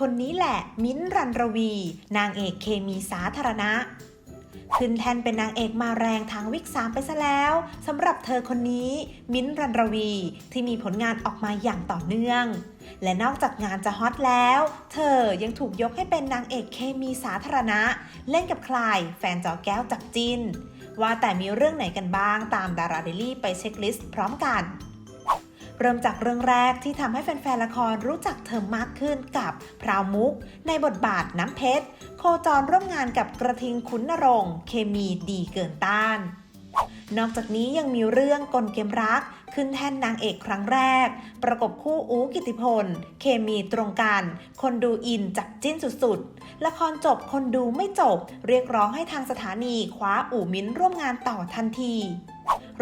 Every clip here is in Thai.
คนนี้แหละมิ้นรันรวี นางเอกเคมีสาธารณะ ขึ้นแทนเป็นนางเอกมาแรงทางวิกสามไปซะแล้วสำหรับเธอคนนี้ มิ้นรันรวีที่มีผลงานออกมาอย่างต่อเนื่อง และนอกจากงานจะฮอตแล้ว เธอยังถูกยกให้เป็นนางเอกเคมีสาธารณะ เล่นกับใครแฟนจอแก้วจับจินว่าแต่มีเรื่องไหนกันบ้างตามดาราเดลี่ไปเช็คลิสต์พร้อมกัน เริ่มจากเรื่องแรกที่ทำให้แฟนๆละครรู้จักเธอมากขึ้นกับพราวมุก ในบทบาทน้ำเพชร โคจรร่วมงานกับกระทิงขุนนรงเคมีดีเกินต้าน นอกจากนี้ยังมีเรื่องกลเกมรัก ขึ้นแท่นนางเอกครั้งแรก ประกบคู่อูกิติพล เคมีตรงกัน คนดูอินจับจิ้นสุดๆ ละครจบคนดูไม่จบ เรียกร้องให้ทางสถานีคว้าอู่มิ้นร่วมงานต่อทันที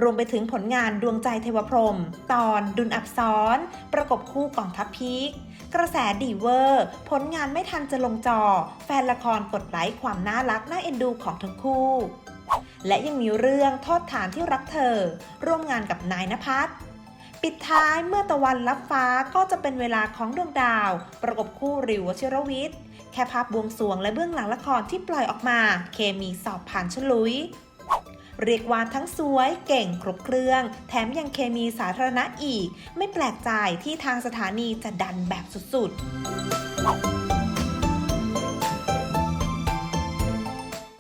รวมไปถึงผลงานดวงใจเทวพรม ตอนดุลอับซ้อน ประกบคู่กองทัพพีคกระแสดีเวอร์ ผลงานไม่ทันจะลงจอ แฟนละครกดไลค์ความน่ารักน่าเอ็นดูของทั้งคู่ และยังมีเรื่องโทษฐานที่รักเธอ ร่วมงานกับนายนภัสปิดท้ายเมื่อตะวันรับฟ้าก็จะเป็นเวลาของดวงดาว ประกบคู่ริววชิรวิทย์ แค่ภาพบวงสวงและเบื้องหลังละครที่ปล่อยออกมา เคมีสอบผ่านฉลุย เรียกว่าทั้งสวยเก่งครบเครื่อง แถมยังเคมีสาธารณะอีก ไม่แปลกใจที่ทางสถานีจะดันแบบสุดๆ